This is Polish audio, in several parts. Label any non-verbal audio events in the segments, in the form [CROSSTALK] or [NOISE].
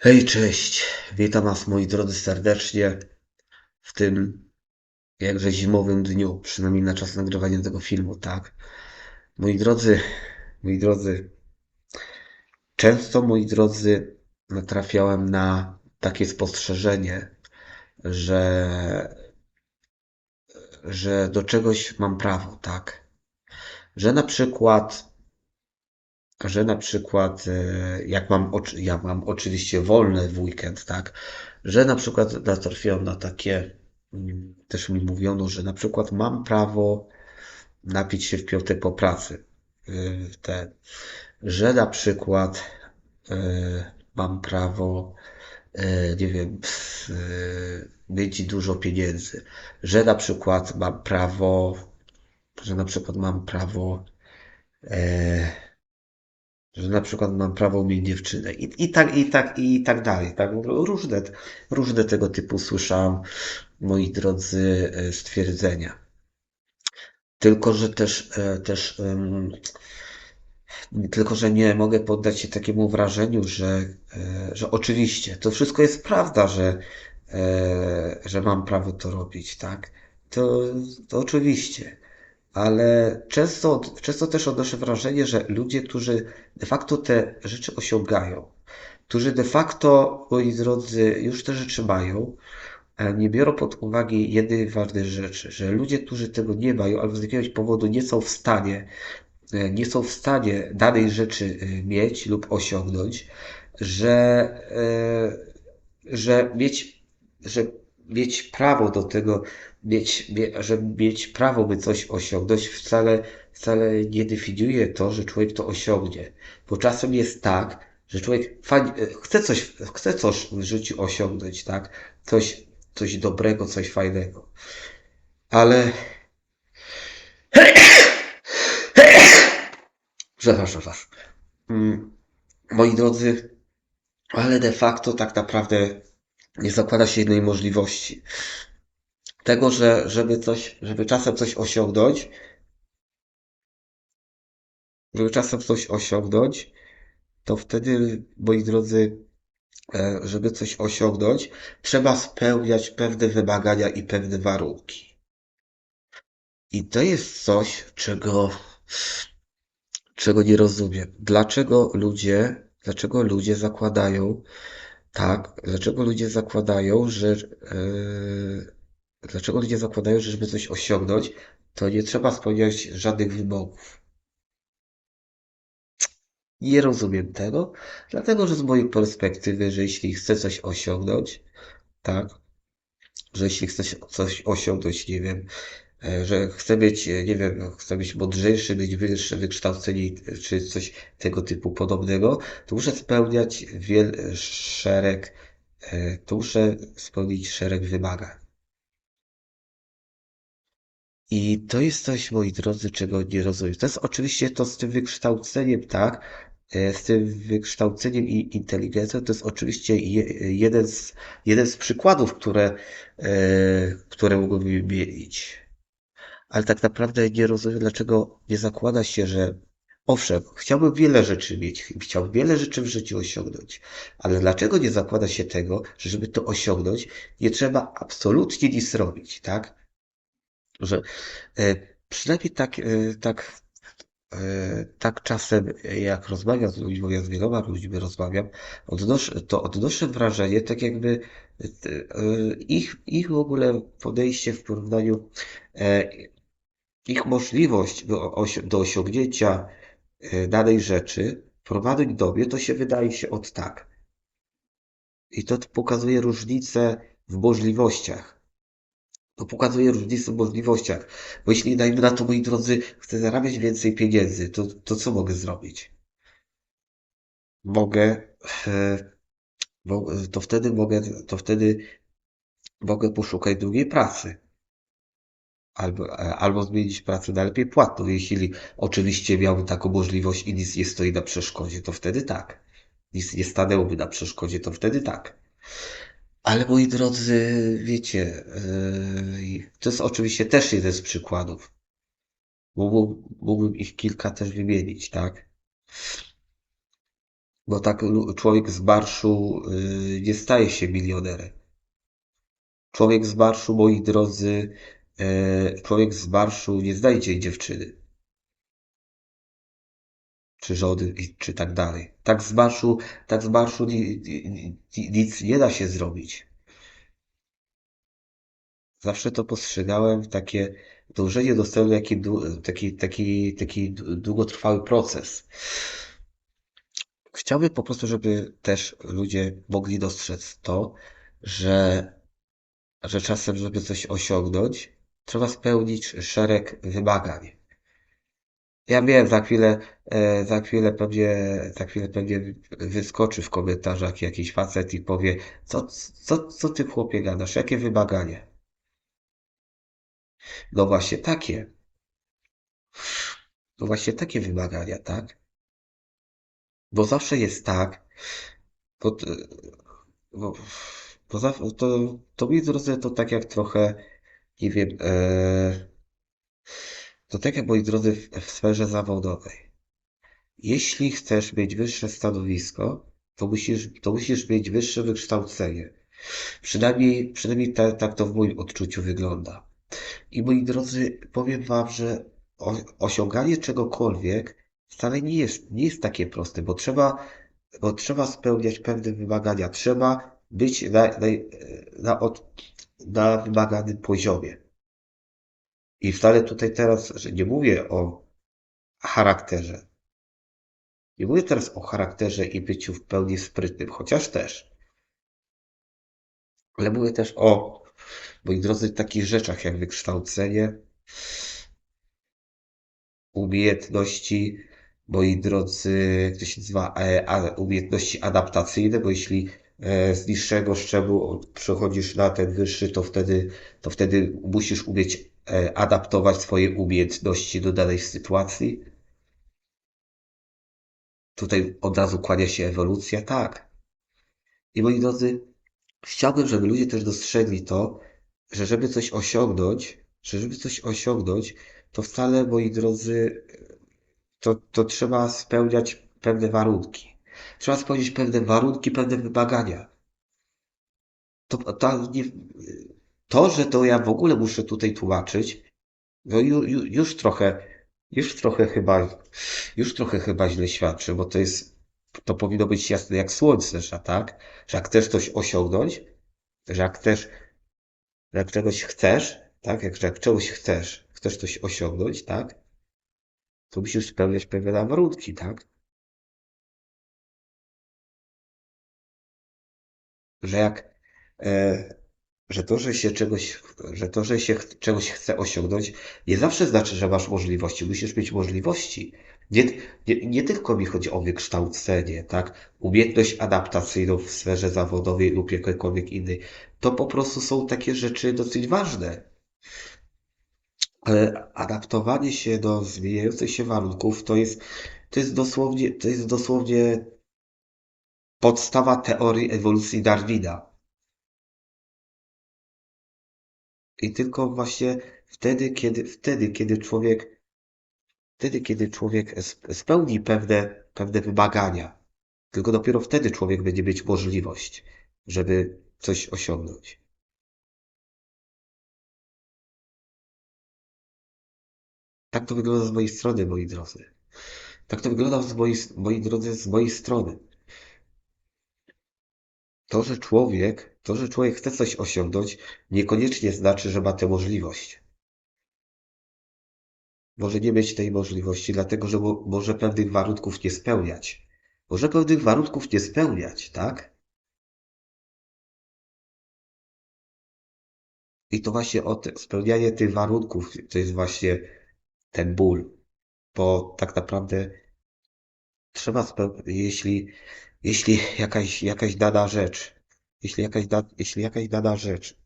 Hej, cześć! Witam Was, moi drodzy, serdecznie w tym jakże zimowym dniu, przynajmniej na czas nagrywania tego filmu, tak? Moi drodzy, moi drodzy, często, moi drodzy, natrafiałem na takie spostrzeżenie, że, że do czegoś mam prawo, tak? Że na przykład że na przykład e, jak mam, ja mam oczywiście wolne w weekend, tak, że na przykład natrafiłem na takie, mm, też mi mówiono, że na przykład mam prawo napić się w piątek po pracy, y, te, że na przykład e, mam prawo, e, nie wiem, e, mieć dużo pieniędzy, że na przykład mam prawo, że na przykład mam prawo e, że na przykład mam prawo mieć dziewczynę i, i tak, i tak, i tak dalej, tak? Różne, różne tego typu słyszałem, moi drodzy, e, stwierdzenia. Tylko, że też, e, też, tylko, że nie mogę poddać się takiemu wrażeniu, że, e, że oczywiście to wszystko jest prawda, że, że mam prawo to robić, tak? To, to oczywiście. Ale często, często też odnoszę wrażenie, że ludzie, którzy de facto te rzeczy osiągają, którzy de facto, moi drodzy, już te rzeczy mają, e, nie biorą pod uwagę jednej ważnej rzeczy, że ludzie, którzy tego nie mają albo z jakiegoś powodu nie są w stanie, e, nie są w stanie danej rzeczy e, mieć lub osiągnąć, że, że mieć, że mieć prawo do tego, mieć, mie, że mieć prawo, by coś osiągnąć, wcale, wcale nie definiuje to, że człowiek to osiągnie. Bo czasem jest tak, że człowiek fajnie, chce coś, chce coś w życiu osiągnąć, tak? Coś, coś dobrego, coś fajnego. Ale, [COUGHS] przepraszam was. Mm, Moi drodzy, ale de facto tak naprawdę nie zakłada się jednej możliwości. Tego, że żeby coś, żeby czasem coś osiągnąć, żeby czasem coś osiągnąć, to wtedy, moi drodzy, e, żeby coś osiągnąć, trzeba spełniać pewne wymagania i pewne warunki. I to jest coś, czego, czego nie rozumiem. Dlaczego ludzie, dlaczego ludzie zakładają, tak, dlaczego ludzie zakładają, że, e, dlaczego ludzie zakładają, że żeby coś osiągnąć, to nie trzeba spełniać żadnych wymogów. Nie rozumiem tego, dlatego że z mojej perspektywy, że jeśli chcę coś osiągnąć, tak, że jeśli chcę się- coś osiągnąć, nie wiem, że chcę być, e, nie wiem, chcę być mądrzejszy, mieć wyższe wykształcenie, e, czy coś tego typu podobnego, to muszę spełniać wiel, szereg, e, to muszę spełnić szereg wymagań. I to jest coś, moi drodzy, czego nie rozumiem. To jest oczywiście to z tym wykształceniem, tak? E, Z tym wykształceniem i inteligencją to jest oczywiście je, jeden z, jeden z przykładów, które, e, które mógłbym mieć. Ale tak naprawdę nie rozumiem, dlaczego nie zakłada się, że owszem, chciałbym wiele rzeczy mieć, chciałbym wiele rzeczy w życiu osiągnąć, ale dlaczego nie zakłada się tego, że żeby to osiągnąć, nie trzeba absolutnie nic robić, tak? Że e, przynajmniej tak, e, tak, e, tak czasem, jak rozmawiam z ludźmi, bo ja z wieloma ludźmi rozmawiam, odnoszę, to odnoszę wrażenie, tak jakby ich, ich w ogóle podejście w porównaniu, ich możliwość do, osi- do osiągnięcia e, danej rzeczy w porównaniu do mnie, to się wydaje się od tak. I to pokazuje różnicę w możliwościach. To pokazuje różnicę w możliwościach. Bo jeśli dajmy na to, moi drodzy, chcę zarabiać więcej pieniędzy, to, to co mogę zrobić? Mogę, e, to wtedy mogę, to wtedy mogę poszukać drugiej pracy. Albo, e, albo zmienić pracę na lepiej płatną. Jeśli oczywiście miałbym taką możliwość i nic nie stoi na przeszkodzie, to wtedy tak. Nic nie stanęłoby na przeszkodzie, to wtedy tak. Ale moi drodzy, wiecie, yy, to jest oczywiście też jeden z przykładów. Mógłbym, mógłbym ich kilka też wymienić, tak? Bo tak człowiek z marszu y, nie staje się milionerem. Człowiek z marszu, moi drodzy, człowiek z marszu nie znajdzie dziewczyny. Czy żony, czy tak dalej. Tak z marszu, tak z marszu ni, ni, ni, nic nie da się zrobić. Zawsze to postrzegałem takie dążenie do celu, dłu- taki, taki, taki długotrwały proces. Chciałbym po prostu, żeby też ludzie mogli dostrzec to, że, że czasem, żeby coś osiągnąć, trzeba spełnić szereg wymagań. Ja wiem, za chwilę, e, za chwilę pewnie, za chwilę pewnie wyskoczy w komentarzach jakiś facet i powie, co, co, co ty chłopie gadasz, jakie wymagania? No właśnie takie, no właśnie takie wymagania, tak? Bo zawsze jest tak, bo, bo, bo to, to mi drodzy, to tak jak trochę, nie wiem, e, to tak jak moi drodzy w, sferze zawodowej. Jeśli chcesz mieć wyższe stanowisko, to musisz, to musisz mieć wyższe wykształcenie. Przynajmniej, przynajmniej ta, tak to w moim odczuciu wygląda. I moi drodzy, powiem wam, że osiąganie czegokolwiek wcale nie jest, nie jest takie proste, bo trzeba, bo trzeba spełniać pewne wymagania. Trzeba być na, na, na, od, na wymaganym poziomie. I wcale tutaj teraz, że nie mówię o charakterze. Nie mówię teraz o charakterze i byciu w pełni sprytnym, chociaż też. Ale mówię też o, moi drodzy, takich rzeczach jak wykształcenie, umiejętności, moi drodzy, jak to się nazywa, e, umiejętności adaptacyjne, bo jeśli z niższego szczeblu przechodzisz na ten wyższy, to wtedy, to wtedy musisz umieć e, adaptować swoje umiejętności do danej sytuacji. Tutaj od razu kłania się ewolucja, tak. I moi drodzy, chciałbym, żeby ludzie też dostrzegli to, że żeby coś osiągnąć, że żeby coś osiągnąć, to wcale, moi drodzy, to, to trzeba spełniać pewne warunki. Trzeba spełnić pewne warunki, pewne wymagania. To, to, nie, to, że to ja w ogóle muszę tutaj tłumaczyć, no ju, ju, już trochę, już trochę chyba, już trochę chyba źle świadczy, bo to jest, to powinno być jasne jak słońce, że tak, że jak chcesz coś osiągnąć, że jak chcesz, że jak czegoś chcesz, tak, jak, jak czegoś chcesz, chcesz coś osiągnąć, tak, to musisz spełniać pewne warunki, tak? Że jak, e, że to, że się czegoś, że to, że się czegoś chce osiągnąć, nie zawsze znaczy, że masz możliwości. Musisz mieć możliwości. Nie, nie, nie tylko mi chodzi o wykształcenie, tak? Umiejętność adaptacyjną w sferze zawodowej lub jakiejkolwiek innej. To po prostu są takie rzeczy dosyć ważne. Ale adaptowanie się do zmieniających się warunków to jest, to jest dosłownie, to jest dosłownie podstawa teorii ewolucji Darwina. I tylko właśnie wtedy, kiedy, wtedy, kiedy człowiek, wtedy, kiedy człowiek sp- spełni pewne, pewne wymagania, tylko dopiero wtedy człowiek będzie mieć możliwość, żeby coś osiągnąć. Tak to wygląda z mojej strony, moi drodzy. Tak to wygląda z mojej, moi drodzy, z mojej strony. To, że człowiek, to, że człowiek chce coś osiągnąć, niekoniecznie znaczy, że ma tę możliwość. Może nie mieć tej możliwości, dlatego że mo może pewnych warunków nie spełniać. Może pewnych warunków nie spełniać, tak? I to właśnie o te, spełnianie tych warunków to jest właśnie ten ból, bo tak naprawdę trzeba jeśli, jeśli jakaś, jakaś dana rzecz, jeśli jakaś, da, jeśli jakaś dana rzecz,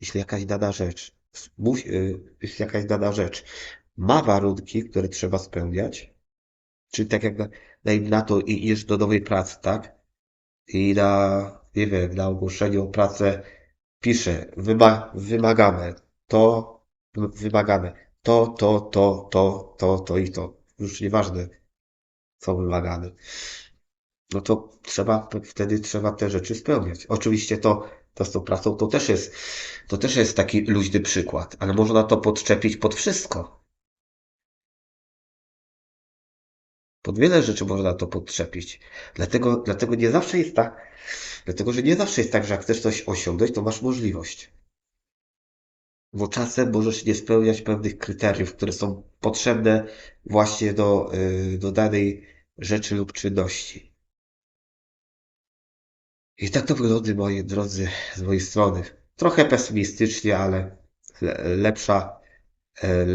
jeśli jakaś dana rzecz, musi, y, jeśli jakaś dana rzecz ma warunki, które trzeba spełniać, czyli tak jak na, na to i idziesz do nowej pracy, tak? I na, nie wiem, na ogłoszeniu o pracę pisze, wyma, wymagamy to, wymagamy to, to, to, to, to, to i to. Już nieważne, co wymagamy. No to trzeba, wtedy trzeba te rzeczy spełniać. Oczywiście to, to z tą pracą to też jest, to też jest taki luźny przykład, ale można to podczepić pod wszystko. Pod wiele rzeczy można to podczepić. Dlatego, dlatego nie zawsze jest tak, dlatego, że nie zawsze jest tak, że jak chcesz coś osiągnąć, to masz możliwość. Bo czasem możesz nie spełniać pewnych kryteriów, które są potrzebne właśnie do, y, do danej rzeczy lub czynności. I tak to wygląda, moi drodzy, z mojej strony. Trochę pesymistycznie, ale le- lepsza, e,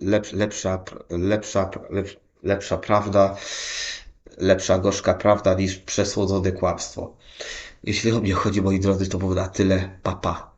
lep, lepsza, lepsza, lep, lepsza prawda, lepsza gorzka prawda niż przesłodzone kłamstwo. Jeśli o mnie chodzi, moi drodzy, to było na tyle. Papa. Pa.